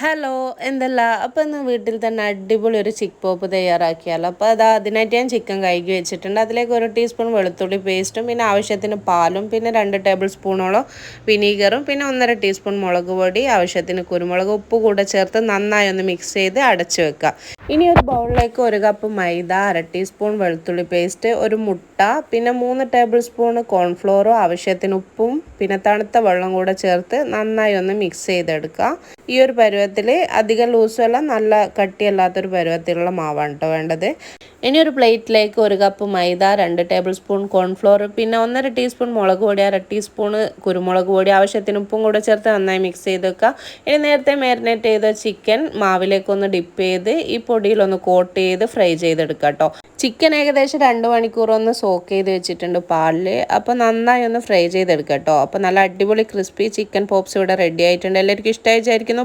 Hello എന്തല്ല? അപ്പോൾ ഇന്ന് വീട്ടിൽ തന്നെ അടിപൊളി ഒരു ചിക്ക് പോപ്പ് തയ്യാറാക്കിയാലോ. അപ്പോൾ അത് അതിനായിട്ട് ഞാൻ ചിക്കൻ കഴുകി വെച്ചിട്ടുണ്ട്. അതിലേക്ക് ഒരു ടീസ്പൂൺ വെളുത്തുള്ളി പേസ്റ്റും പിന്നെ ആവശ്യത്തിന് പാലും പിന്നെ രണ്ട് ടേബിൾ സ്പൂണോളം വിനീഗറും പിന്നെ ഒന്നര ടീസ്പൂൺ മുളക് പൊടി ആവശ്യത്തിന് കുരുമുളക് ഉപ്പ് കൂടെ ചേർത്ത് നന്നായി ഒന്ന് മിക്സ് ചെയ്ത് അടച്ചു വെക്കുക ഇനി ഒരു ബൗളിലേക്ക് ഒരു കപ്പ് മൈദ അര ടീസ്പൂൺ വെളുത്തുള്ളി പേസ്റ്റ് ഒരു മുട്ട പിന്നെ മൂന്ന് ടേബിൾ സ്പൂൺ കോൺഫ്ലോറും ആവശ്യത്തിന് ഉപ്പും പിന്നെ തണുത്ത വെള്ളം കൂടെ ചേർത്ത് നന്നായി ഒന്ന് മിക്സ് ചെയ്തെടുക്കുക. ഈ ഒരു പരുവത്തിൽ അധികം ലൂസും അല്ല നല്ല കട്ടിയല്ലാത്തൊരു പരുവത്തിലുള്ള മാവാണ് കേട്ടോ വേണ്ടത്. ഇനി ഒരു പ്ലേറ്റിലേക്ക് ഒരു കപ്പ് മൈദ രണ്ട് ടേബിൾ സ്പൂൺ കോൺഫ്ലോർ പിന്നെ ഒന്നര ടീസ്പൂൺ മുളക് പൊടി അര ടീസ്പൂൺ കുരുമുളക് പൊടി ആവശ്യത്തിന് ഉപ്പും കൂടെ ചേർത്ത് നന്നായി മിക്സ് ചെയ്ത് വെക്കുക ഇനി നേരത്തെ മാരിനേറ്റ് ചെയ്ത ചിക്കൻ മാവിലേക്കൊന്ന് ഡിപ്പ് ചെയ്ത് ഈ പൊടിയിലൊന്ന് കോട്ട് ചെയ്ത് ഫ്രൈ ചെയ്തെടുക്കുക കേട്ടോ. ചിക്കൻ ഏകദേശം രണ്ട് മണിക്കൂർ ഒന്ന് സോക്ക് ചെയ്ത് വെച്ചിട്ടുണ്ട് പാലിൽ അപ്പോൾ നന്നായി ഒന്ന് ഫ്രൈ ചെയ്തെടുക്കുക കേട്ടോ. അപ്പോൾ നല്ല അടിപൊളി ക്രിസ്പി ചിക്കൻ പോപ്സ് ഇവിടെ റെഡി ആയിട്ടുണ്ട്. എല്ലാവർക്കും ഇഷ്ടമായി വിചാരിക്കുന്നു.